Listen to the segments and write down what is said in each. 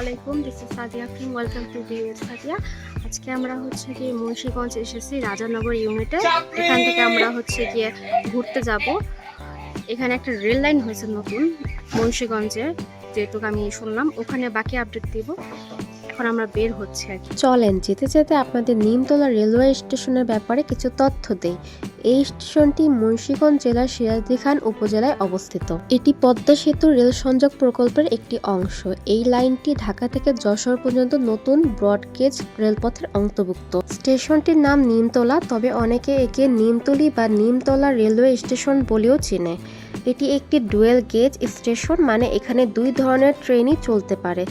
আলাইকুম this is Sadia king welcome to B Ed Sadia. আজকে আমরা হচ্ছে গিয়ে মুন্সিগঞ্জ এসেছি রাজানগর ইউনিটে এখান থেকে আমরা হচ্ছে গিয়ে ঘুরতে যাব। এখানে একটা রেল লাইন হয়েছে নতুন মুন্সিগঞ্জে যেটুকু আমি শুনলাম ওখানে বাকি আপডেট দিব। এখন আমরা বের হচ্ছে আর চলেন, যেতে যেতে আপনাদের নিমতলা রেলওয়ে স্টেশনের ব্যাপারে কিছু তথ্য দেই। এই স্টেশনটি মুন্সিগঞ্জ জেলার সিরাজদি খান উপজেলায় অবস্থিত। এটি পদ্মা সেতু রেল সংযোগ প্রকল্পের একটি অংশ। এই লাইনটি ঢাকা থেকে যশোর পর্যন্ত নতুন ব্রডগেজ রেলপথের অন্তর্ভুক্ত। স্টেশনটির নাম নিমতলা, তবে অনেকে একে নিমতলি বা নিমতলা রেলওয়ে স্টেশন বলেও চেনে। এটি একটি ডুয়েল গেজ স্টেশন মানে এখানে দুই ধরনের ট্রেনই চলতে পারে।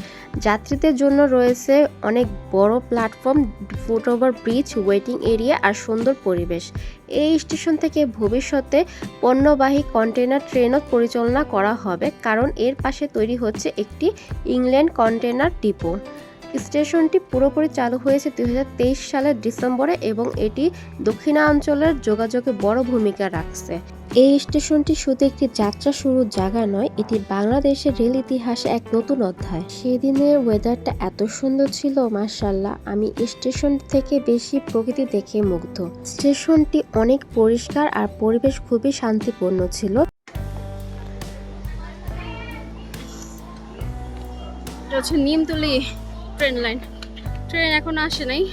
যাত্রীদের জন্য রয়েছে অনেক বড় platform foot over bridge, waiting area আর সুন্দর পরিবেশ। এই স্টেশন থেকে ভবিষ্যতে পণ্যবাহী কন্টেনার ট্রেনও পরিচালনা করা হবে, কারণ এর পাশে তৈরি হচ্ছে একটি ইংল্যান্ড কন্টেনার ডিপো। স্টেশনটি পুরোপুরি চালু হয়েছে দুই হাজার তেইশ সালের ডিসেম্বরে এবং এটি দক্ষিণাঞ্চলের যোগাযোগে বড় ভূমিকা রাখছে। এই স্টেশনটি শুধু একটি যাত্রা শুরুর জায়গা নয়, এটি বাংলাদেশের রেল ইতিহাসে এক নতুন অধ্যায়। সেদিনের ওয়েদারটা এত সুন্দর ছিল মার্শাল্লাহ আমি স্টেশন থেকে বেশি প্রকৃতি দেখে মুগ্ধ। স্টেশনটি অনেক পরিষ্কার আর পরিবেশ খুবই শান্তিপূর্ণ ছিল। হচ্ছে নিমতলি ট্রেন লাইন ট্রেন এখন আসে নাই।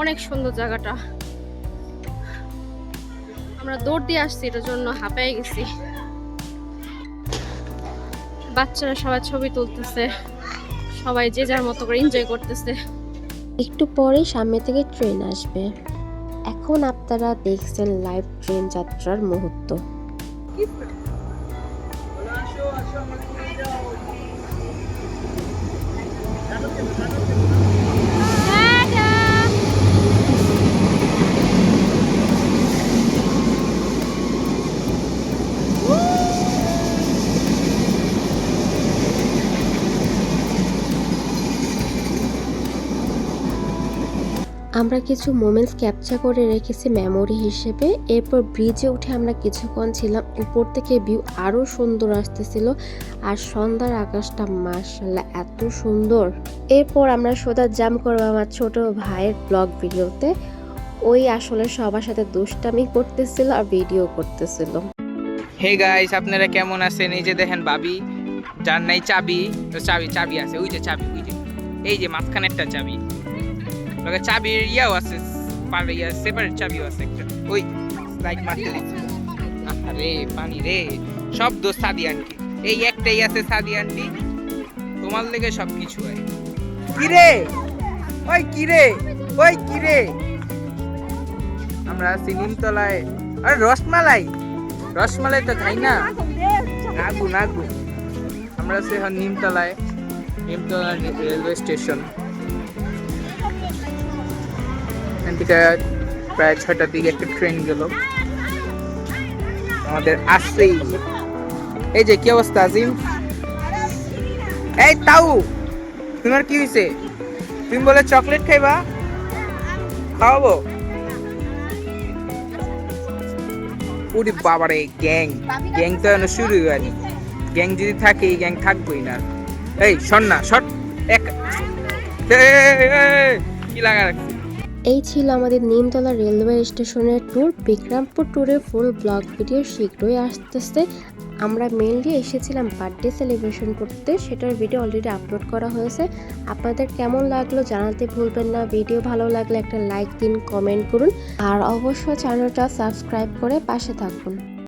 অনেক সুন্দর জায়গাটা। আমরা দৌড় দিয়ে আসছি, এটার জন্য হাঁপাই গেছি। বাচ্চারা সবাই ছবি তুলতেছে, সবাই যে যার মতো করে এনজয় করতেছে। একটু পরে সামনে থেকে ট্রেন আসবে। এখন আপনারা দেখছেন লাইভ ট্রেন যাত্রার মুহূর্ত। আমরা কিছু মোমেন্টস ক্যাপচার করে রেখেছি মেমোরি হিসেবে। এরপর ব্রিজে উঠে আমরা কিছুক্ষণ ছিলাম। উপর থেকে ভিউ আরও সুন্দর আসতেছিল। আর সন্ধ্যার আকাশটা মার্শাল্লাহ এত সুন্দর। এরপর আমরা সোজা জাম করব আমার ছোট ভাইয়ের ব্লগ ভিডিওতে ওই আসলে সবার সাথে দুষ্টামি করতেছিল আর ভিডিও করতেছিল। হে গাইস আপনারা কেমন আছেন? এই যে দেখেন ভাবি, যার নাই চাবি, তো চাবি চাবি আছে, ওই যে চাবি, ওই যে। এই যে মাঝখানেরটা চাবি। লগে চাবির ইয়াও আছে, পার ইয়া সেপারেট চাবিও আছে একটা। ওই লাইট মারতে দিচ্ছে আরে পানি রে। সব দোষ সাদি আন্টি। এই একটাই আছে সাদি আন্টি। তোমার লেগে সব কিছু হয়। কি রে ওই কি রে ওই কি রে আমরা আছি নিমতলায়। আরে, রসমালাই। রসমালাই তো খাই না। আগুন আগুন আমরা আছি এখন নিমতলায়। নিমতলা রেলওয়ে স্টেশন এখান থেকে প্রায় ছটার দিকে একটা ট্রেন গেল। আমাদের আসছেই এই যে, কি অবস্থা, আজিম? এই তাউ, তোমার কি হয়েছে তুমি বলে চকলেট খাইবা? খাওয়াবো? ওরে বাবারে, গ্যাং। গ্যাং তো শুরু হয়নি। গ্যাং যদি থাকে, এই গ্যাং থাকবোই না। এই শোন না, শট। এক। কি লাগা এই ছিল আমাদের নিমতলা রেলওয়ে স্টেশনের ট্যুর বিক্রমপুর ট্যুরের ফুল ব্লগ ভিডিও শীঘ্রই আসতেছে। আমরা মেনলি এসেছিলাম বার্থডে সেলিব্রেশন করতে। সেটার ভিডিও অলরেডি আপলোড করা হয়েছে। আপনাদের কেমন লাগল জানাতে ভুলবেন না। ভিডিও ভালো লাগলে একটা লাইক দিন কমেন্ট করুন। আর অবশ্যই চ্যানেলটা সাবস্ক্রাইব করে পাশে থাকুন।